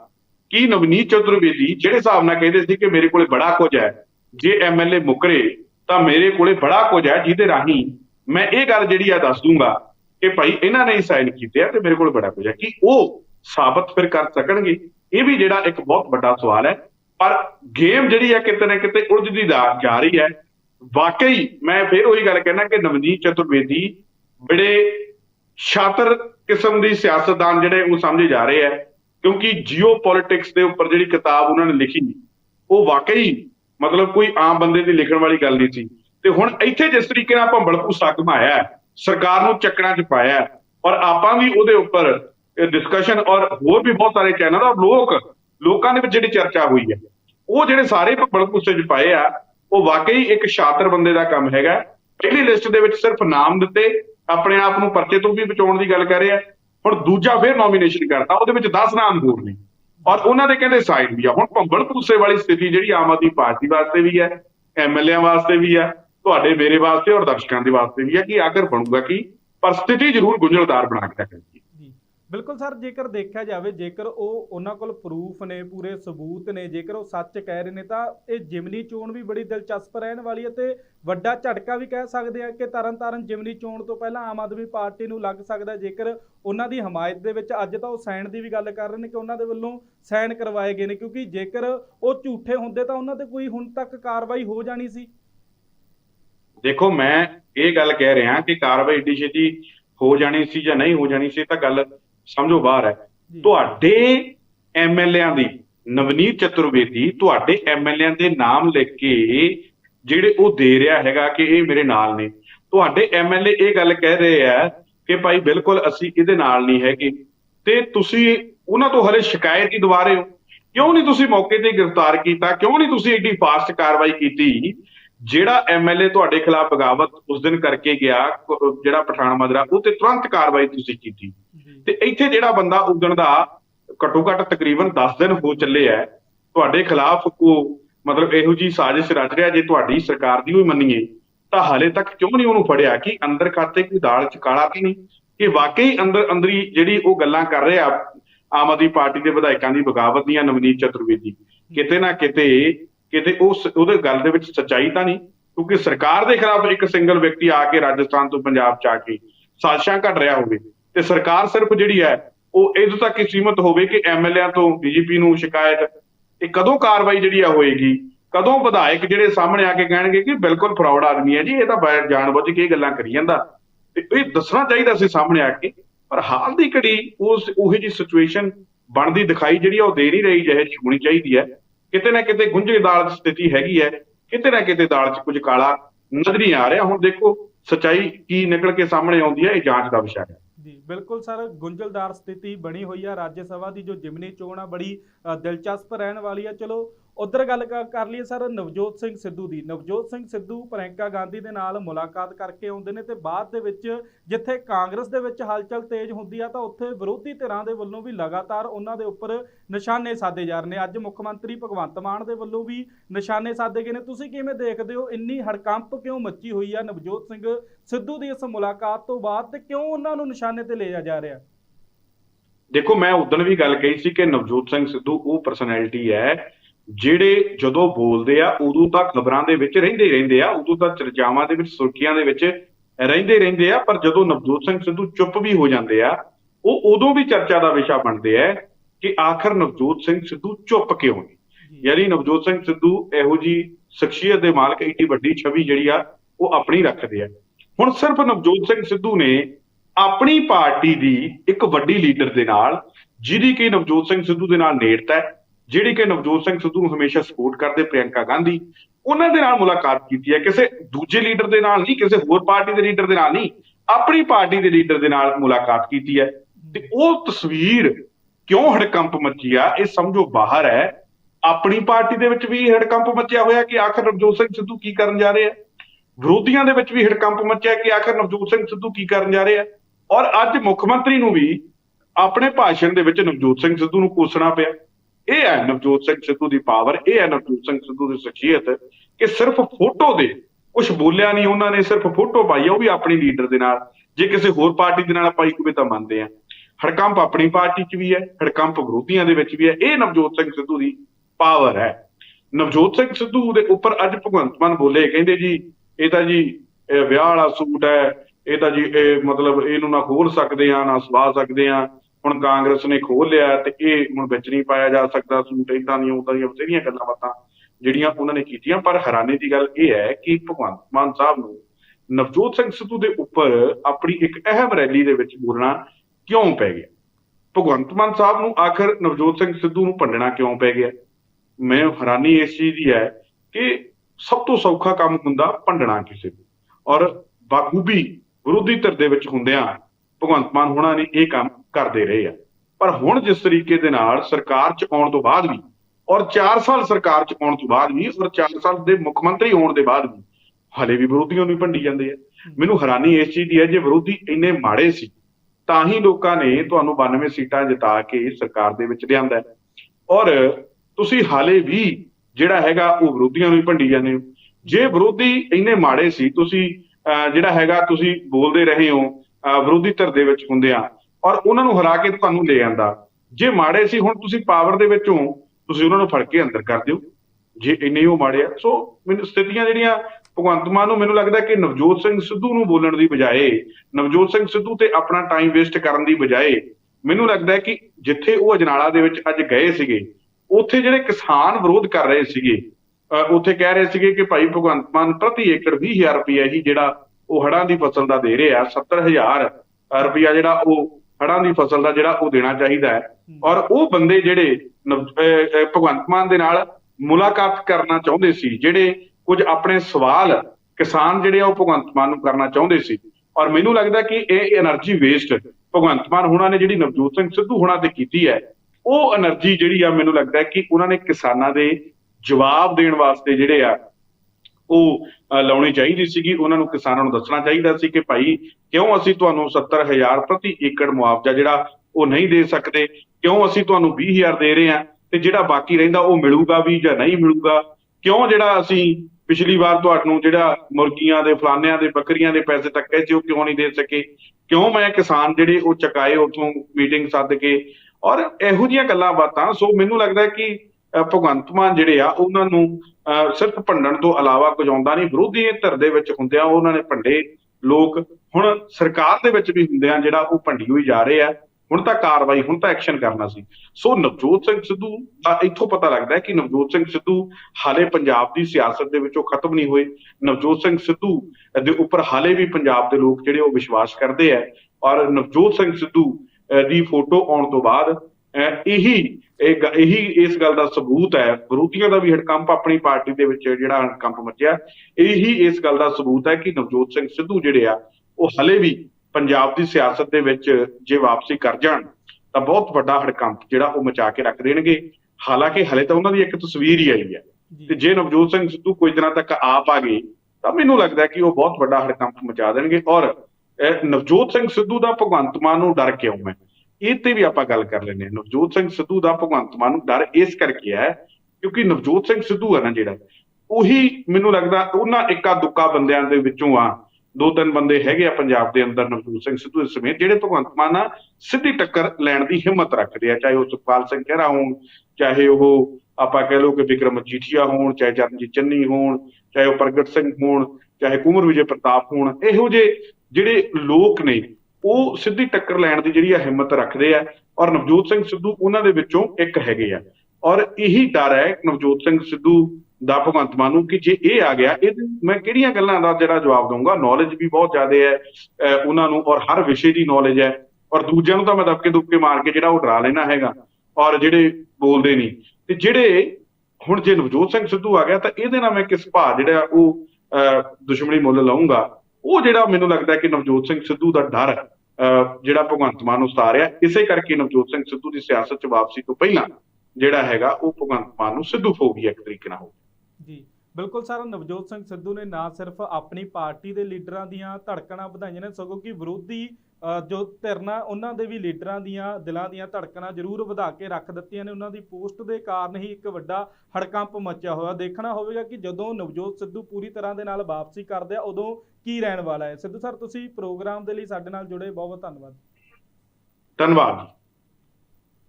ਕੀ ਨਵਨੀਤ ਚਤੁਰਵੇਦੀ ਜਿਹੜੇ ਹਿਸਾਬ ਨਾਲ ਕਹਿੰਦੇ ਸੀ ਕਿ ਮੇਰੇ ਕੋਲੇ ਬੜਾ ਕੁਝ ਹੈ, ਜੇ ਐਮਐਲਏ ਮੁਕਰੇ, ਤਾਂ ਮੇਰੇ ਕੋਲੇ ਬੜਾ ਕੁਝ ਹੈ ਜਿਹਦੇ ਰਾਹੀਂ ਮੈਂ ਇਹ ਗੱਲ ਜਿਹੜੀ ਆ ਦੱਸ ਦੂੰਗਾ ਕਿ ਭਾਈ ਇਹਨਾਂ ਨੇ ਹੀ ਸਾਈਨ ਕੀਤੇ ਆ ਤੇ ਮੇਰੇ ਕੋਲ ਬੜਾ ਕੁਝ ਹੈ ਕਿ ਉਹ ਸਾਬਤ ਫਿਰ ਕਰ ਸਕਣਗੇ। ਇਹ ਵੀ ਜਿਹੜਾ ਇੱਕ ਬਹੁਤ ਵੱਡਾ ਸਵਾਲ ਹੈ। ਪਰ ਗੇਮ ਜਿਹੜੀ ਹੈ ਕਿਤੇ ਨਾ ਕਿਤੇ ਉਲਝਦੀ ਦਾ- ਜਾ ਰਹੀ ਹੈ। ਵਾਕਈ ਮੈਂ ਫਿਰ ਉਹੀ ਗੱਲ ਕਹਿਣਾ ਕਿ ਨਵਨੀਤ ਚਤੁਰਵੇਦੀ ਬੜੇ ਸ਼ਾਤਰ ਕਿਸਮ ਦੀ ਸਿਆਸਤਦਾਨ ਜਿਹੜੇ ਉਹ ਸਮਝੇ ਜਾ ਰਹੇ ਆ। ਕਿਉਂਕਿ ਜੀਓ ਪੋਲਿਟਿਕਸ ਦੇ ਉੱਪਰ ਜਿਹੜੀ ਕਿਤਾਬ ਉਹਨਾਂ ਨੇ ਲਿਖੀ, ਉਹ ਵਾਕਈ ਮਤਲਬ ਕੋਈ ਆਮ ਬੰਦੇ ਦੀ ਲਿਖਣ ਵਾਲੀ ਗੱਲ ਨਹੀਂ ਸੀ। ਤੇ ਹੁਣ ਇੱਥੇ ਜਿਸ ਤਰੀਕੇ ਨਾਲ ਭੰਬਲ ਭੂਸਾ ਘਮਾਇਆ ਸਰਕਾਰ ਨੂੰ ਚੱਕਰਾਂ 'ਚ ਪਾਇਆ ਔਰ ਆਪਾਂ ਵੀ ਉਹਦੇ ਉੱਪਰ ਡਿਸਕਸ਼ਨ ਔਰ ਹੋਰ ਵੀ ਬਹੁਤ ਸਾਰੇ ਚੈਨਲ ਔਰ ਲੋਕ, ਲੋਕਾਂ ਦੇ ਵਿੱਚ ਜਿਹੜੀ ਚਰਚਾ ਹੋਈ ਹੈ, ਉਹ ਜਿਹੜੇ ਸਾਰੇ ਭੰਬਲ ਭੂਸੇ 'ਚ ਪਾਏ ਆ, ਉਹ ਵਾਕਈ ਇੱਕ ਸ਼ਾਤਰ ਬੰਦੇ ਦਾ ਕੰਮ ਹੈਗਾ ਪਹਿਲੀ ਲਿਸਟ ਦੇ ਵਿੱਚ ਸਿਰਫ ਨਾਮ ਦਿੱਤੇ, ਆਪਣੇ ਆਪ ਨੂੰ ਪਰਚੇ ਤੋਂ ਵੀ ਬਚਾਉਣ ਦੀ ਗੱਲ ਕਰ ਰਿਹਾ ਹੁਣ ਦੂਜਾ ਫਿਰ ਨੋਮੀਨੇਸ਼ਨ ਕਰਤਾ, ਉਹਦੇ ਵਿੱਚ 10 ਨਾਮ ਹੋਰ ਨੇ। ਔਰ ਉਹਨਾਂ ਦੇ ਕਹਿੰਦੇ ਸਾਈਡ ਵੀ ਆ। ਹੁਣ ਭੰਬਲ ਭੂਸੇ ਵਾਲੀ ਸਥਿਤੀ ਜਿਹੜੀ ਆਮ ਆਦਮੀ ਪਾਰਟੀ ਵਾਸਤੇ ਵੀ ਹੈ ਐਮਐਲਏ ਵਾਸਤੇ ਵੀ ਹੈ ਤੁਹਾਡੇ ਮੇਰੇ ਵਾਸਤੇ ਔਰ ਦਰਸ਼ਕਾਂ ਦੇ ਵਾਸਤੇ ਵੀ ਹੈ ਕਿ ਆਖਰ ਬਣੂਗਾ ਕੀ? ਪਰ ਸਥਿਤੀ ਜ਼ਰੂਰ ਗੁੰਝਲਦਾਰ ਬਣਾ ਕੇ ਰੱਖੇਗੀ ਜੀ। ਬਿਲਕੁਲ ਸਰ, ਜੇਕਰ ਦੇਖਿਆ ਜਾਵੇ, ਜੇਕਰ ਉਹ ਉਹਨਾਂ ਕੋਲ ਪ੍ਰੂਫ ਨੇ, ਪੂਰੇ ਸਬੂਤ ਨੇ, ਜੇਕਰ ਉਹ ਸੱਚ ਕਹਿ ਰਹੇ ਨੇ, ਤਾਂ ਇਹ ਜਿਮਨੀ ਚੋਣ ਵੀ ਬੜੀ ਦਿਲਚਸਪ ਰਹਿਣ ਵਾਲੀ ਹੈ ਤੇ ਵੱਡਾ ਝਟਕਾ ਵੀ ਕਹਿ ਸਕਦੇ ਆ ਕਿ ਤਰਨਤਾਰਨ ਜਿਮਨੀ ਚੋਣ ਤੋਂ ਪਹਿਲਾਂ ਆਮ ਆਦਮੀ ਪਾਰਟੀ ਨੂੰ ਲੱਗ ਸਕਦਾ ਜੇਕਰ ਉਹਨਾਂ ਦੀ ਹਮਾਇਤ ਦੇ ਵਿੱਚ ਅੱਜ ਤਾਂ ਉਹ ਸਾਈਨ ਦੀ ਵੀ ਗੱਲ ਕਰ ਰਹੇ ਨੇ ਕਿ ਉਹਨਾਂ ਦੇ ਵੱਲੋਂ ਸਾਈਨ ਕਰਵਾਏ ਗਏ ਨੇ, ਕਿਉਂਕਿ ਜੇਕਰ ਉਹ ਝੂਠੇ ਹੁੰਦੇ ਤਾਂ ਉਹਨਾਂ ਤੇ ਕੋਈ ਹੁਣ ਤੱਕ ਕਾਰਵਾਈ ਹੋ ਜਾਣੀ ਸੀ। ਦੇਖੋ ਮੈਂ ਇਹ ਗੱਲ ਕਹਿ ਰਿਹਾ ਕਿ ਕਾਰਵਾਈ ਏਡੀ ਛੇਤੀ ਹੋ ਜਾਣੀ ਸੀ ਜਾਂ ਨਹੀਂ ਹੋ ਜਾਣੀ ਸੀ ਤਾਂ ਗੱਲ ਸਮਝੋ ਬਾਹਰ ਹੈ। ਤੁਹਾਡੇ ਐਮਐਲਏਆਂ ਦੀ ਨਵਨੀਤ ਚਤੁਰਵੇਦੀ ਤੁਹਾਡੇ ਐਮਐਲਏਆਂ ਦੇ ਨਾਮ ਲਿਖ ਕੇ ਜਿਹੜੇ ਉਹ ਦੇ ਰਿਹਾ ਹੈਗਾ ਕਿ ਇਹ ਮੇਰੇ ਨਾਲ ਨੇ। ਤੁਹਾਡੇ ਐਮਐਲਏ ਇਹ ਗੱਲ ਕਹਿ ਰਹੇ ਆ ਕਿ ਭਾਈ ਬਿਲਕੁਲ ਅਸੀਂ ਇਹਦੇ ਨਾਲ ਨਹੀਂ ਹੈਗੇ। ਤੇ ਤੁਸੀਂ ਉਹਨਾਂ ਤੋਂ ਹਲੇ ਸ਼ਿਕਾਇਤ ਹੀ ਦਵਾ ਰਹੇ ਹੋ। ਕਿਉਂ ਨਹੀਂ ਤੁਸੀਂ ਮੌਕੇ ਤੇ ਗ੍ਰਿਫਤਾਰ ਕੀਤਾ? ਕਿਉਂ ਨਹੀਂ ਤੁਸੀਂ ਏਡੀ ਫਾਸਟ ਕਾਰਵਾਈ ਕੀਤੀ? ਜਿਹੜਾ ਐਮਐਲਏ ਤੁਹਾਡੇ ਖਿਲਾਫ ਬਗਾਵਤ ਉਸ ਦਿਨ ਕਰਕੇ ਗਿਆ ਕ- ਜਿਹੜਾ ਪਠਾਨ ਮਜਰਾ ਉਹ ਤੇ ਤੁਰੰਤ ਕਾਰਵਾਈ ਤੁਸੀਂ ਕੀਤੀ। ਤੇ ਇੱਥੇ ਜਿਹੜਾ ਬੰਦਾ ਉਦਣ ਦਾ ਘੱਟੋ ਘੱਟ ਤਕਰੀਬਨ 10 ਦਿਨ ਹੋ ਚੱਲੇ ਐ ਤੁਹਾਡੇ ਖਿਲਾਫ ਉਹ ਮਤਲਬ ਇਹੋ ਜੀ ਸਾਜ਼ਿਸ਼ ਰਚ ਰਿਹਾ ਜੇ ਤੁਹਾਡੀ ਸਰਕਾਰ ਦੀ ਵੀ ਮੰਨੀਏ ਤਾਂ ਹਾਲੇ ਤੱਕ ਕਿਉਂ ਨਹੀਂ ਉਹਨੂੰ ਫੜਿਆ ਕਿ ਅੰਦਰ ਖਾਤੇ ਕੋਈ ਦਾਲ ਚ ਕਾਲਾ ਤਾਂ ਨਹੀਂ ਕਿ ਵਾਕਈ ਅੰਦਰ ਅੰਦਰੀ ਜਿਹੜੀ ਉਹ ਗੱਲਾਂ ਕਰ ਰਿਹਾ ਆਮ ਆਦਮੀ ਪਾਰਟੀ ਦੇ ਵਿਧਾਇਕਾਂ ਦੀ ਬਗਾਵਤ ਦੀਆਂ ਨਵਨੀਤ ਚਤੁਰਵੇਦੀ। ਕਿਤੇ ਨਾ ਕਿਤੇ ਕਿਤੇ ਉਸ, ਉਹਦੇ ਗੱਲ ਦੇ ਵਿੱਚ ਸੱਚਾਈ ਤਾਂ ਨਹੀਂ, ਕਿਉਂਕਿ ਸਰਕਾਰ ਦੇ ਖਿਲਾਫ ਇੱਕ ਸਿੰਗਲ ਵਿਅਕਤੀ ਆ ਕੇ ਰਾਜਸਥਾਨ ਤੋਂ ਪੰਜਾਬ ਚ ਆ ਕੇ ਸਾਜ਼ਿਸ਼ਾਂ ਘੜ ਰਿਹਾ ਹੋਵੇ ਤੇ ਸਰਕਾਰ ਸਿਰਫ ਜਿਹੜੀ ਹੈ, ਉਹ ਇਦੋਂ ਤੱਕ ਹੀ ਸੀਮਤ ਹੋਵੇ ਕਿ ਐਮਐਲਏਆਂ ਤੋਂ ਡੀਜੀਪੀ ਨੂੰ ਸ਼ਿਕਾਇਤ, ਇਹ ਕਦੋਂ ਕਾਰਵਾਈ ਜਿਹੜੀ ਆ ਹੋਏਗੀ, ਕਦੋਂ ਵਿਧਾਇਕ ਜਿਹੜੇ ਸਾਹਮਣੇ ਆ ਕੇ ਕਹਿਣਗੇ ਕਿ ਬਿਲਕੁਲ ਫਰਾਡ ਆਦਮੀ ਹੈ ਜੀ, ਇਹ ਤਾਂ ਬੈ- ਜਾਣਬੁੱਝ ਕੇ ਇਹ ਗੱਲਾਂ ਕਰੀ ਜਾਂਦਾ। ਤੇ ਇਹ ਦੱਸਣਾ ਚਾਹੀਦਾ ਸੀ ਸਾਹਮਣੇ ਆ ਕੇ, ਪਰ ਹਾਲ ਦੀ ਘੜੀ ਉਸ, ਉਹੀ ਜੀ ਸਿਚੁਏਸ਼ਨ ਬਣਦੀ ਦਿਖਾਈ ਜਿਹੜੀ ਆ ਉਹ ਦੇ ਨਹੀਂ ਰਹੀ, ਜਿਹੇ ਜਿਹੀ ਹੋਣੀ ਚਾਹੀਦੀ ਹੈ। ਕਿਤੇ ਨਾ ਕਿਤੇ ਗੁੰਝਲਦਾਰ ਸਥਿਤੀ ਹੈਗੀ ਹੈ, ਕਿਤੇ ਨਾ ਕਿਤੇ ਦਾਲ 'ਚ ਕੁਝ ਕਾਲਾ ਨਜ਼ਰ ਨਹੀਂ ਆ ਰਿਹਾ। ਹੁਣ ਦੇਖੋ ਸਚਾਈ ਕੀ ਨਿਕਲ ਕੇ ਸਾਹਮਣੇ ਆਉਂਦੀ ਹੈ, ਇਹ ਜਾਂਚ ਦਾ ਵਿਸ਼ਾ ਹੈ। ਜੀ, ਬਿਲਕੁਲ ਸਰ, ਗੁੰਝਲਦਾਰ ਸਥਿਤੀ ਬਣੀ ਹੋਈ ਆ। ਰਾਜ ਸਭਾ ਦੀ ਜੋ ਜਿਮਨੀ ਚੋਣ ਆ, ਬੜੀ ਦਿਲਚਸਪ ਰਹਿਣ ਵਾਲੀ ਆ। ਚਲੋ ਉਧਰ ਗੱਲ ਕ- ਕਰ ਲਈਏ ਸਰ, ਨਵਜੋਤ ਸਿੰਘ ਸਿੱਧੂ ਦੀ। ਨਵਜੋਤ ਸਿੰਘ ਸਿੱਧੂ ਪ੍ਰਿਯੰਕਾ ਗਾਂਧੀ ਦੇ ਨਾਲ ਮੁਲਾਕਾਤ ਕਰਕੇ ਆਉਂਦੇ ਨੇ ਤੇ ਬਾਅਦ ਦੇ ਵਿੱਚ ਜਿੱਥੇ ਕਾਂਗਰਸ ਦੇ ਵਿੱਚ ਹਲਚਲ ਤੇਜ਼ ਹੁੰਦੀ ਆ ਤਾਂ ਉੱਥੇ ਵਿਰੋਧੀ ਧਿਰਾਂ ਦੇ ਵੱਲੋਂ ਵੀ ਲਗਾਤਾਰ ਉਹਨਾਂ ਦੇ ਉੱਪਰ ਨਿਸ਼ਾਨੇ ਸਾਧੇ ਜਾ ਰਹੇ ਨੇ। ਅੱਜ ਮੁੱਖ ਮੰਤਰੀ ਭਗਵੰਤ ਮਾਨ ਦੇ ਵੱਲੋਂ ਵੀ ਨਿਸ਼ਾਨੇ ਸਾਧੇ ਗਏ ਨੇ। ਤੁਸੀਂ ਕਿਵੇਂ ਦੇਖਦੇ ਹੋ? ਇੰਨੀ ਹੜਕੰਪ ਕਿਉਂ ਮੱਚੀ ਹੋਈ ਆ ਨਵਜੋਤ ਸਿੰਘ ਸਿੱਧੂ ਦੀ ਇਸ ਮੁਲਾਕਾਤ ਤੋਂ ਬਾਅਦ ਤੇ ਕਿਉਂ ਉਹਨਾਂ ਨੂੰ ਨਿਸ਼ਾਨੇ ਤੇ ਲਿਆ ਜਾ ਰਿਹਾ? ਦੇਖੋ, ਮੈਂ ਉਦੋਂ ਵੀ ਗੱਲ ਕਹੀ ਸੀ ਕਿ ਨਵਜੋਤ ਸਿੰਘ ਸਿੱਧੂ, ਉਹ ਪਰਸਨੈਲਿਟੀ ਹੈ। ਜਿਹੜੇ ਜਦੋਂ ਬੋਲਦੇ ਆ ਉਦੋਂ ਤਾਂ ਖਬਰਾਂ ਦੇ ਵਿੱਚ ਰਹਿੰਦੇ ਰਹਿੰਦੇ ਆ ਉਦੋਂ ਤਾਂ ਚਰਚਾਵਾਂ ਦੇ ਵਿੱਚ ਸੁਰਖੀਆਂ ਦੇ ਵਿੱਚ ਰਹਿੰਦੇ ਰਹਿੰਦੇ ਆ ਪਰ ਜਦੋਂ ਨਵਜੋਤ ਸਿੰਘ ਸਿੱਧੂ ਚੁੱਪ ਵੀ ਹੋ ਜਾਂਦੇ ਆ ਉਹ ਉਦੋਂ ਵੀ ਚਰਚਾ ਦਾ ਵਿਸ਼ਾ ਬਣਦੇ ਆ ਕਿ ਆਖਰ ਨਵਜੋਤ ਸਿੰਘ ਸਿੱਧੂ ਚੁੱਪ ਕਿਉਂ ਨੇ? ਯਾਨੀ ਨਵਜੋਤ ਸਿੰਘ ਸਿੱਧੂ ਇਹੋ ਜੀ ਸ਼ਖਸੀਅਤ ਦੇ ਮਾਲਕ ਏਡੀ ਵੱਡੀ ਛਵੀ ਜਿਹੜੀ ਆ ਉਹ ਆਪਣੀ ਰੱਖਦੇ ਆ। ਹੁਣ ਸਿਰਫ ਨਵਜੋਤ ਸਿੰਘ ਸਿੱਧੂ ਨੇ ਆਪਣੀ ਪਾਰਟੀ ਦੀ ਇੱਕ ਵੱਡੀ ਲੀਡਰ ਦੇ ਨਾਲ ਜਿਹਦੀ ਕਿ ਨਵਜੋਤ ਸਿੰਘ ਸਿੱਧੂ ਦੇ ਨਾਲ ਨੇੜਤਾ ਹੈ ਜਿਹੜੀ ਕਿ ਨਵਜੋਤ ਸਿੰਘ ਸਿੱਧੂ ਨੂੰ ਹਮੇਸ਼ਾ ਸਪੋਰਟ ਕਰਦੇ, ਪ੍ਰਿਯੰਕਾ ਗਾਂਧੀ, ਉਹਨਾਂ ਦੇ ਨਾਲ ਮੁਲਾਕਾਤ ਕੀਤੀ ਹੈ। ਕਿਸੇ ਦੂਜੇ ਲੀਡਰ ਦੇ ਨਾਲ ਨਹੀਂ, ਕਿਸੇ ਹੋਰ ਪਾਰਟੀ ਦੇ ਲੀਡਰ ਦੇ ਨਾਲ ਨਹੀਂ, ਆਪਣੀ ਪਾਰਟੀ ਦੇ ਲੀਡਰ ਦੇ ਨਾਲ ਮੁਲਾਕਾਤ ਕੀਤੀ ਹੈ। ਤੇ ਉਹ ਤਸਵੀਰ ਕਿਉਂ ਹੜਕੰਪ ਮੱਚੀ ਆ, ਇਹ ਸਮਝੋ ਬਾਹਰ ਹੈ। ਆਪਣੀ ਪਾਰਟੀ ਦੇ ਵਿੱਚ ਵੀ ਹੜਕੰਪ ਮੱਚਿਆ ਹੋਇਆ ਕਿ ਆਖਰ ਨਵਜੋਤ ਸਿੰਘ ਸਿੱਧੂ ਕੀ ਕਰਨ ਜਾ ਰਹੇ ਆ? ਵਿਰੋਧੀਆਂ ਦੇ ਵਿੱਚ ਵੀ ਹੜਕੰਪ ਮੱਚਿਆ ਕਿ ਆਖਰ ਨਵਜੋਤ ਸਿੰਘ ਸਿੱਧੂ ਕੀ ਕਰਨ ਜਾ ਰਹੇ ਆ? ਔਰ ਅੱਜ ਮੁੱਖ ਮੰਤਰੀ ਨੂੰ ਵੀ ਆਪਣੇ ਭਾਸ਼ਣ ਦੇ ਵਿੱਚ ਨਵਜੋਤ ਸਿੰਘ ਸਿੱਧੂ ਨੂੰ ਕੋਸਣਾ ਪਿਆ। ਇਹ ਹੈ ਨਵਜੋਤ ਸਿੰਘ ਸਿੱਧੂ ਦੀ ਪਾਵਰ ਇਹ ਹੈ ਨਵਜੋਤ ਸਿੰਘ ਸਿੱਧੂ ਦੀ ਸ਼ਖਸੀਅਤ ਕਿ ਸਿਰਫ ਫੋਟੋ ਦੇ ਕੁਝ ਬੋਲਿਆ ਨਹੀਂ ਉਹਨਾਂ ਨੇ, ਸਿਰਫ ਫੋਟੋ ਪਾਈ ਉਹ ਵੀ ਆਪਣੀ ਲੀਡਰ ਦੇ ਨਾਲ। ਜੇ ਕਿਸੇ ਹੋਰ ਪਾਰਟੀ ਦੇ ਨਾਲ ਪਾਈ ਹੋਵੇ ਤਾਂ ਮੰਨਦੇ ਆ ਹੜਕੰਪ ਆਪਣੀ ਪਾਰਟੀ 'ਚ ਵੀ ਹੈ, ਹੜਕੰਪ ਵਿਰੋਧੀਆਂ ਦੇ ਵਿੱਚ ਵੀ ਹੈ, ਇਹ ਨਵਜੋਤ ਸਿੰਘ ਸਿੱਧੂ ਦੀ ਪਾਵਰ ਹੈ। ਨਵਜੋਤ ਸਿੰਘ ਸਿੱਧੂ ਦੇ ਉੱਪਰ ਅੱਜ ਭਗਵੰਤ ਮਾਨ ਬੋਲੇ, ਕਹਿੰਦੇ ਜੀ, ਇਹ ਤਾਂ ਜੀ ਵਿਆਹ ਵਾਲਾ ਸੂਟ ਹੈ, ਇਹ ਤਾਂ ਜੀ, ਇਹ ਮਤਲਬ ਇਹਨੂੰ ਨਾ ਖੋਲ ਸਕਦੇ ਆ ਨਾ ਸਵਾ ਸਕਦੇ ਆ ਹੁਣ ਕਾਂਗਰਸ ਨੇ ਖੋਲ ਲਿਆ ਤੇ ਇਹ ਹੁਣ ਵਿੱਚ ਨਹੀਂ ਪਾਇਆ ਜਾ ਸਕਦਾ ਸੂਟ ਇਦਾਂ ਦੀਆਂ, ਉਦਾਂ ਦੀਆਂ ਬਥੇਰੀਆਂ ਗੱਲਾਂ ਬਾਤਾਂ ਜਿਹੜੀਆਂ ਉਹਨਾਂ ਨੇ ਕੀਤੀਆਂ, ਪਰ ਹੈਰਾਨੀ ਦੀ ਗੱਲ ਇਹ ਹੈ ਕਿ ਭਗਵੰਤ ਮਾਨ ਸਾਹਿਬ ਨੂੰ ਨਵਜੋਤ ਸਿੰਘ ਸਿੱਧੂ ਦੇ ਉੱਪਰ ਆਪਣੀ ਇੱਕ ਅਹਿਮ ਰੈਲੀ ਦੇ ਵਿੱਚ ਬੋਲਣਾ ਕਿਉਂ ਪੈ ਗਿਆ? ਭਗਵੰਤ ਮਾਨ ਸਾਹਿਬ ਨੂੰ ਆਖਰ ਨਵਜੋਤ ਸਿੰਘ ਸਿੱਧੂ ਨੂੰ ਭੰਡਣਾ ਕਿਉਂ ਪੈ ਗਿਆ? ਮੈਂ ਹੈਰਾਨੀ ਇਸ ਚੀਜ਼ ਦੀ ਹੈ ਕਿ ਸਭ ਤੋਂ ਸੌਖਾ ਕੰਮ ਹੁੰਦਾ ਭੰਡਣਾ ਕਿਸੇ ਨੂੰ। ਔਰ ਬਾਖੂਬੀ ਵਿਰੋਧੀ ਧਿਰ ਦੇ ਵਿੱਚ ਹੁੰਦਿਆਂ ਭਗਵੰਤ ਮਾਨ ਹੋਣਾ ਨੇ ਇਹ ਕੰਮ ਕਰਦੇ ਰਹੇ ਆ। ਪਰ ਹੁਣ ਜਿਸ ਤਰੀਕੇ ਦੇ ਨਾਲ ਸਰਕਾਰ ਚ ਆਉਣ ਤੋਂ ਬਾਅਦ ਵੀ ਔਰ 4 ਸਾਲ ਸਰਕਾਰ ਚ ਆਉਣ ਤੋਂ ਬਾਅਦ ਵੀ ਔਰ 4 ਸਾਲ ਦੇ ਮੁੱਖ ਮੰਤਰੀ ਹੋਣ ਦੇ ਬਾਅਦ ਵੀ ਹਲੇ ਵੀ ਵਿਰੋਧੀਆਂ ਨੂੰ ਭੰਡੀ ਜਾਂਦੇ ਆ। ਮੈਨੂੰ ਹੈਰਾਨੀ ਇਸ ਚੀਜ਼ ਦੀ ਹੈ ਜੇ ਵਿਰੋਧੀ ਇੰਨੇ ਮਾੜੇ ਸੀ ਤਾਂ ਹੀ ਲੋਕਾਂ ਨੇ ਤੁਹਾਨੂੰ 92 ਸੀਟਾਂ ਜਿਤਾ ਕੇ ਸਰਕਾਰ ਦੇ ਵਿੱਚ ਲਿਆਂਦਾ ਔਰ ਤੁਸੀਂ ਹਾਲੇ ਵੀ ਜਿਹੜਾ ਹੈਗਾ ਉਹ ਵਿਰੋਧੀਆਂ ਨੂੰ ਹੀ ਭੰਡੀ ਜਾਂਦੇ ਹੋ। ਜੇ ਵਿਰੋਧੀ ਇੰਨੇ ਮਾੜੇ ਸੀ ਤੁਸੀਂ ਅਹ, ਜਿਹੜਾ ਹੈਗਾ ਤੁਸੀਂ ਬੋਲਦੇ ਰਹੇ ਹੋ ਅਹ, ਵਿਰੋਧੀ ਧਿਰ ਦੇ ਵਿੱਚ ਹੁੰਦਿਆਂ ਔਰ ਉਹਨਾਂ ਨੂੰ ਹਰਾ ਕੇ ਤੁਹਾਨੂੰ ਲੈ ਆਂਦਾ। ਜੇ ਮਾੜੇ ਸੀ, ਹੁਣ ਤੁਸੀਂ ਪਾਵਰ ਦੇ ਵਿੱਚੋਂ ਤੁਸੀਂ ਉਹਨਾਂ ਨੂੰ ਫੜ ਕੇ ਅੰਦਰ ਕਰ ਦਿਓ। ਜੇ ਇੰਨੇ ਹੀ ਉਹ ਮਾੜੇ ਆ। ਸੋ ਮੈਨੂੰ ਸਥਿਤੀਆਂ ਜਿਹੜੀਆਂ ਭਗਵੰਤ ਮਾਨ ਨੂੰ ਮੈਨੂੰ ਲੱਗਦਾ ਕਿ ਨਵਜੋਤ ਸਿੰਘ ਸਿੱਧੂ ਨੂੰ ਬੋਲਣ ਦੀ ਬਜਾਏ, ਨਵਜੋਤ ਸਿੰਘ ਸਿੱਧੂ ਤੇ ਆਪਣਾ ਟਾਈਮ ਵੇਸਟ ਕਰਨ ਦੀ ਬਜਾਏ, ਮੈਨੂੰ ਲੱਗਦਾ ਹੈ ਕਿ ਜਿੱਥੇ ਉਹ ਅਜਨਾਲਾ ਦੇ ਵਿੱਚ ਅੱਜ ਗਏ ਸੀਗੇ, ਉੱਥੇ ਜਿਹੜੇ ਕਿਸਾਨ ਵਿਰੋਧ ਕਰ ਰਹੇ ਸੀਗੇ, ਅਹ ਉੱਥੇ ਕਹਿ ਰਹੇ ਸੀਗੇ ਕਿ ਭਾਈ ਭਗਵੰਤ ਮਾਨ ਪ੍ਰਤੀ ਏਕੜ 20000 ਰੁਪਏ ਹੀ ਜਿਹੜਾ ਉਹ ਹੜਾਂ ਦੀ ਫਸਲ ਦਾ ਦੇ ਰਿਹਾ ਆ 70000 ਰੁਪਇਆ ਜਿਹੜਾ ਉਹ ਹੜਾਂ ਦੀ ਫਸਲ ਦਾ ਜਿਹੜਾ ਉਹ ਦੇਣਾ ਚਾਹੀਦਾ ਹੈ। ਔਰ ਉਹ ਬੰਦੇ ਜਿਹੜੇ ਭਗਵੰਤ ਮਾਨ ਦੇ ਨਾਲ ਮੁਲਾਕਾਤ ਕਰਨਾ ਚਾਹੁੰਦੇ ਸੀ, ਜਿਹੜੇ ਕੁਝ ਆਪਣੇ ਸਵਾਲ ਕਿਸਾਨ ਜਿਹੜੇ ਆ ਉਹ ਭਗਵੰਤ ਮਾਨ ਨੂੰ ਕਰਨਾ ਚਾਹੁੰਦੇ ਸੀ। ਔਰ ਮੈਨੂੰ ਲੱਗਦਾ ਕਿ ਇਹ એનર્ਜੀ ਵੇਸਟ ਭਗਵੰਤ ਮਾਨ ਹੁਣਾਂ ਨੇ ਜਿਹੜੀ ਨਵਜੋਤ ਸਿੰਘ ਸਿੱਧੂ ਹੁਣਾਂ ਤੇ ਕੀਤੀ ਹੈ, ਉਹ એનર્ਜੀ ਜਿਹੜੀ ਆ ਮੈਨੂੰ ਲੱਗਦਾ ਕਿ ਉਹਨਾਂ ਨੇ ਕਿਸਾਨਾਂ ਦੇ ਜਵਾਬ ਦੇਣ ਵਾਸਤੇ ਜਿਹੜੇ ਆ ਉਹ ਲਾਉਣੀ ਚਾਹੀਦੀ ਸੀਗੀ। ਉਹਨਾਂ ਨੂੰ ਕਿਸਾਨਾਂ ਨੂੰ ਦੱਸਣਾ ਚਾਹੀਦਾ ਸੀ ਕਿ ਭਾਈ, ਕਿਉਂ ਅਸੀਂ ਤੁਹਾਨੂੰ 70000 ਪ੍ਰਤੀ ਏਕੜ ਮੁਆਵਜ਼ਾ ਜਿਹੜਾ ਉਹ ਨਹੀਂ ਦੇ ਸਕਦੇ? ਕਿਉਂ ਅਸੀਂ ਤੁਹਾਨੂੰ 20000 ਦੇ ਰਹੇ ਹਾਂ? ਤੇ ਜਿਹੜਾ ਬਾਕੀ ਰਹਿੰਦਾ ਉਹ ਮਿਲੂਗਾ ਵੀ ਜਾਂ ਨਹੀਂ ਮਿਲੂਗਾ? ਕਿਉਂ ਜਿਹੜਾ ਅਸੀਂ ਪਿਛਲੀ ਵਾਰ ਤੁਹਾਨੂੰ ਜਿਹੜਾ ਮੁਰਗੀਆਂ ਦੇ ਫਲਾਨਿਆਂ ਦੇ, ਬੱਕਰੀਆਂ ਦੇ ਪੈਸੇ ਤੱਕ ਕਹੇ ਸੀ ਉਹ ਕਿਉਂ ਨਹੀਂ ਦੇ ਸਕੇ? ਕਿਉਂ ਮੈਂ ਕਿਸਾਨ ਜਿਹੜੇ ਉਹ ਚਕਾਏ ਉਥੋਂ ਮੀਟਿੰਗ ਸੱਦ ਕੇ? ਔਰ ਇਹੋ ਜਿਹੀਆਂ ਗੱਲਾਂ ਬਾਤਾਂ, ਸੋ ਮੈਨੂੰ ਲੱਗਦਾ ਕਿ ਭਗਵੰਤ ਮਾਨ ਜਿਹੜੇ ਆ ਉਹਨਾਂ ਨੂੰ ਅ, ਸਿਰਫ ਭੰਡਣ ਤੋਂ ਇਲਾਵਾ ਕੁਝ ਆਉਂਦਾ ਨਹੀਂ ਵਿਰੋਧੀ ਧਿਰ ਦੇ ਵਿੱਚ ਹੁੰਦਿਆਂ ਉਹਨਾਂ ਨੇ ਭੰਡੇ ਲੋਕ। ਹੁਣ ਸਰਕਾਰ ਦੇ ਵਿੱਚ ਵੀ ਹੁੰਦਿਆਂ ਜਿਹੜਾ ਉਹ ਭੰਡੀ ਹੋਈ ਜਾ ਰਹੇ ਆ। ਹੁਣ ਤਾਂ ਕਾਰਵਾਈ ਹੁਣ ਤਾਂ ਐਕਸ਼ਨ ਕਰਨਾ ਸੀ। ਸੋ ਨਵਜੋਤ ਸਿੰਘ ਸਿੱਧੂ ਦਾ ਇੱਥੋਂ ਪਤਾ ਲੱਗਦਾ ਹੈ ਕਿ ਨਵਜੋਤ ਸਿੰਘ ਸਿੱਧੂ ਹਾਲੇ ਪੰਜਾਬ ਦੀ ਸਿਆਸਤ ਦੇ ਵਿੱਚੋਂ ਖਤਮ ਨਹੀਂ ਹੋਏ। ਨਵਜੋਤ ਸਿੰਘ ਸਿੱਧੂ ਦੇ ਉੱਪਰ ਹਾਲੇ ਵੀ ਪੰਜਾਬ ਦੇ ਲੋਕ ਜਿਹੜੇ ਉਹ ਵਿਸ਼ਵਾਸ ਕਰਦੇ ਆ। ਔਰ ਨਵਜੋਤ ਸਿੰਘ ਸਿੱਧੂ ਦੀ ਫੋਟੋ ਆਉਣ ਤੋਂ ਬਾਅਦ ਅਹ, ਇਹੀ ਇਹ ਇਹੀ ਇਸ ਗੱਲ ਦਾ ਸਬੂਤ ਹੈ ਵਿਰੋਧੀਆਂ ਦਾ ਵੀ ਹੜਕੰਪ ਆਪਣੀ ਪਾਰਟੀ ਦੇ ਵਿੱਚ ਜਿਹੜਾ ਹੜਕੰਪ ਮਚਿਆ ਇਹੀ ਇਸ ਗੱਲ ਦਾ ਸਬੂਤ ਹੈ ਕਿ ਨਵਜੋਤ ਸਿੰਘ ਸਿੱਧੂ ਜਿਹੜੇ ਆ ਉਹ ਹਲੇ ਵੀ ਪੰਜਾਬ ਦੀ ਸਿਆਸਤ ਦੇ ਵਿੱਚ ਜੇ ਵਾਪਸੀ ਕਰ ਜਾਣ ਤਾਂ ਬਹੁਤ ਵੱਡਾ ਹੜਕੰਪ ਜਿਹੜਾ ਉਹ ਮਚਾ ਕੇ ਰੱਖ ਦੇਣਗੇ। ਹਾਲਾਂਕਿ ਹਲੇ ਤਾਂ ਉਹਨਾਂ ਦੀ ਇੱਕ ਤਸਵੀਰ ਹੀ ਆਈ ਹੈ ਤੇ ਜੀ ਨਵਜੋਤ ਸਿੰਘ ਸਿੱਧੂ ਕੁਝ ਦਿਨਾਂ ਤੱਕ ਆਪ ਆ ਗਏ ਤਾਂ ਮੈਨੂੰ ਲੱਗਦਾ ਹੈ ਕਿ ਉਹ ਬਹੁਤ ਵੱਡਾ ਹੜਕੰਪ ਮਚਾ ਦੇਣਗੇ ਔਰ ਨਵਜੋਤ ਸਿੰਘ ਸਿੱਧੂ ਦਾ ਭਗਵੰਤ ਮਾਨ ਨੂੰ ਡਰ ਕਿਉਂ ਹੈ? ਇਹ ਤੇ ਵੀ ਆਪਾਂ ਗੱਲ ਕਰ ਲੈਂਦੇ ਹਾਂ। ਨਵਜੋਤ ਸਿੰਘ ਸਿੱਧੂ ਦਾ ਭਗਵੰਤ ਮਾਨ ਨੂੰ ਡਰ ਇਸ ਕਰਕੇ ਹੈ, ਕਿਉਂਕਿ ਨਵਜੋਤ ਸਿੰਘ ਸਿੱਧੂ ਹੈ ਨਾ ਜਿਹੜਾ, ਉਹੀ ਮੈਨੂੰ ਲੱਗਦਾ ਉਹਨਾਂ ਇੱਕਾ ਦੁੱਕਾ ਬੰਦਿਆਂ ਦੇ ਵਿੱਚੋਂ ਆ। ਦੋ ਤਿੰਨ ਬੰਦੇ ਹੈਗੇ ਆ ਪੰਜਾਬ ਦੇ ਅੰਦਰ ਨਵਜੋਤ ਸਿੰਘ ਸਿੱਧੂ ਦੇ ਸਮੇਤ, ਜਿਹੜੇ ਭਗਵੰਤ ਮਾਨ ਨਾਲ ਸਿੱਧੀ ਟੱਕਰ ਲੈਣ ਦੀ ਹਿੰਮਤ ਰੱਖਦੇ ਆ, ਚਾਹੇ ਉਹ ਸੁਖਪਾਲ ਸਿੰਘ ਖਹਿਰਾ ਹੋਣ, ਚਾਹੇ ਉਹ ਆਪਾਂ ਕਹਿ ਲਓ ਕਿ ਵਿਕਰਮ ਮਜੀਠੀਆ ਹੋਣ, ਚਾਹੇ ਚਰਨਜੀਤ ਚੰਨੀ ਹੋਣ, ਚਾਹੇ ਉਹ ਪ੍ਰਗਟ ਸਿੰਘ ਹੋਣ, ਚਾਹੇ ਕੁਮਰ ਵਿਜੇ ਪ੍ਰਤਾਪ ਹੋਣ, ਇਹੋ ਜਿਹੇ ਜਿਹੜੇ ਲੋਕ ਨੇ ਉਹ ਸਿੱਧੀ ਟੱਕਰ ਲੈਣ ਦੀ ਜਿਹੜੀ ਆ ਹਿੰਮਤ ਰੱਖਦੇ ਆ ਔਰ ਨਵਜੋਤ ਸਿੰਘ ਸਿੱਧੂ ਉਹਨਾਂ ਦੇ ਵਿੱਚੋਂ ਇੱਕ ਹੈਗੇ ਆ। ਔਰ ਇਹੀ ਡਰ ਹੈ ਨਵਜੋਤ ਸਿੰਘ ਸਿੱਧੂ ਦਾ ਭਗਵੰਤ ਮਾਨ ਨੂੰ ਕਿ ਜੇ ਇਹ ਆ ਗਿਆ ਇਹ ਮੈਂ ਕਿਹੜੀਆਂ ਗੱਲਾਂ ਦਾ ਜਿਹੜਾ ਜਵਾਬ ਦਊਂਗਾ? ਨੌਲੇਜ ਵੀ ਬਹੁਤ ਜ਼ਿਆਦਾ ਹੈ ਅਹ ਉਹਨਾਂ ਨੂੰ ਔਰ ਹਰ ਵਿਸ਼ੇ ਦੀ ਨੌਲੇਜ ਹੈ। ਔਰ ਦੂਜਿਆਂ ਨੂੰ ਤਾਂ ਮੈਂ ਦਬਕੇ ਦੁਬਕੇ ਮਾਰ ਕੇ ਜਿਹੜਾ ਉਹ ਡਰਾ ਲੈਣਾ ਹੈਗਾ ਔਰ ਜਿਹੜੇ ਬੋਲਦੇ ਨਹੀਂ ਤੇ ਜਿਹੜੇ ਹੁਣ ਜੇ ਨਵਜੋਤ ਸਿੰਘ ਸਿੱਧੂ ਆ ਗਿਆ ਤਾਂ ਇਹਦੇ ਨਾਲ ਮੈਂ ਕਿਸ ਭਾਅ ਜਿਹੜਾ ਉਹ ਅਹ, ਦੁਸ਼ਮਣੀ ਮੁੱਲ ਲਾਉਂਗਾ ਉਹ ਜਿਹੜਾ ਮੈਨੂੰ ਲੱਗਦਾ ਕਿ ਨਵਜੋਤ ਸਿੰਘ ਸਿੱਧੂ ਦਾ ਡਰ ਜਿਹੜਾ ਭਗਵੰਤ ਮਾਨ ਨੂੰ ਸਤਾਰਿਆ ਇਸੇ ਕਰਕੇ ਨਵਜੋਤ ਸਿੰਘ ਸਿੱਧੂ ਦੀ ਸਿਆਸਤ 'ਚ ਵਾਪਸੀ ਤੋਂ ਪਹਿਲਾਂ ਜਿਹੜਾ ਹੈਗਾ, ਉਹ ਭਗਵੰਤ ਮਾਨ ਨੂੰ ਸਿੱਧੂ ਫੋਬੀਆ ਇੱਕ ਤਰੀਕੇ ਨਾਲ ਹੋ ਜੀ, ਬਿਲਕੁਲ ਸਰ, ਨਵਜੋਤ ਸਿੰਘ ਸਿੱਧੂ ਨੇ ਨਾ ਸਿਰਫ ਆਪਣੀ ਪਾਰਟੀ ਦੇ ਲੀਡਰਾਂ ਦੀਆਂ ਧੜਕਣਾਂ ਵਧਾਈਆਂ ਨੇ, ਸਗੋਂ ਕਿ ਵਿਰੋਧੀ ਜੋ ਧਿਰਨਾ ਉਹਨਾਂ ਦੇ ਵੀ ਲੀਡਰਾਂ ਦੀਆਂ ਦਿਲਾਂ ਦੀਆਂ ਧੜਕਣਾਂ ਜ਼ਰੂਰ ਵਧਾ ਕੇ ਰੱਖ ਦਿੱਤੀਆਂ ਨੇ। ਉਹਨਾਂ ਦੀ ਪੋਸਟ ਦੇ ਕਾਰਨ ਹੀ ਇੱਕ ਵੱਡਾ ਹੜਕੰਪ ਮਚਿਆ ਹੋਇਆ। ਦੇਖਣਾ ਹੋਵੇਗਾ ਕਿ ਜਦੋਂ ਨਵਜੋਤ ਸਿੱਧੂ ਪੂਰੀ ਤਰ੍ਹਾਂ ਦੇ ਨਾਲ ਵਾਪਸੀ ਕਰਦੇ ਆ ਉਦੋਂ ਕੀ ਰਹਿਣ ਵਾਲਾ ਹੈ? ਸਿੱਧੂ ਸਰ ਤੁਸੀਂ ਪ੍ਰੋਗਰਾਮ ਦੇ ਲਈ ਸਾਡੇ ਨਾਲ ਜੁੜੇ। ਬਹੁਤ ਬਹੁਤ ਧੰਨਵਾਦ। ਧੰਨਵਾਦ।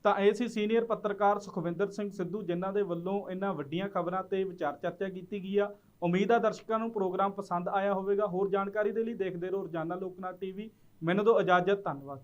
ਤਾਂ ਇਹ ਸੀ ਸੀਨੀਅਰ ਪੱਤਰਕਾਰ ਸੁਖਵਿੰਦਰ ਸਿੰਘ ਸਿੱਧੂ ਜਿਨ੍ਹਾਂ ਦੇ ਵੱਲੋਂ ਇਹਨਾਂ ਵੱਡੀਆਂ ਖਬਰਾਂ ਤੇ ਵਿਚਾਰ ਚਰਚਾ ਕੀਤੀ ਗਈ ਆ। ਉਮੀਦ ਆ ਦਰਸ਼ਕਾਂ ਨੂੰ ਪ੍ਰੋਗਰਾਮ ਪਸੰਦ ਆਇਆ ਹੋਵੇਗਾ। ਹੋਰ ਜਾਣਕਾਰੀ ਦੇ ਲਈ ਦੇਖਦੇ ਰਹੋ ਰੋਜ਼ਾਨਾ ਲੋਕਨਾਥ ਟੀਵੀ। ਮੈਨੂੰ ਦਿਓ ਇਜਾਜ਼ਤ ਧੰਨਵਾਦ।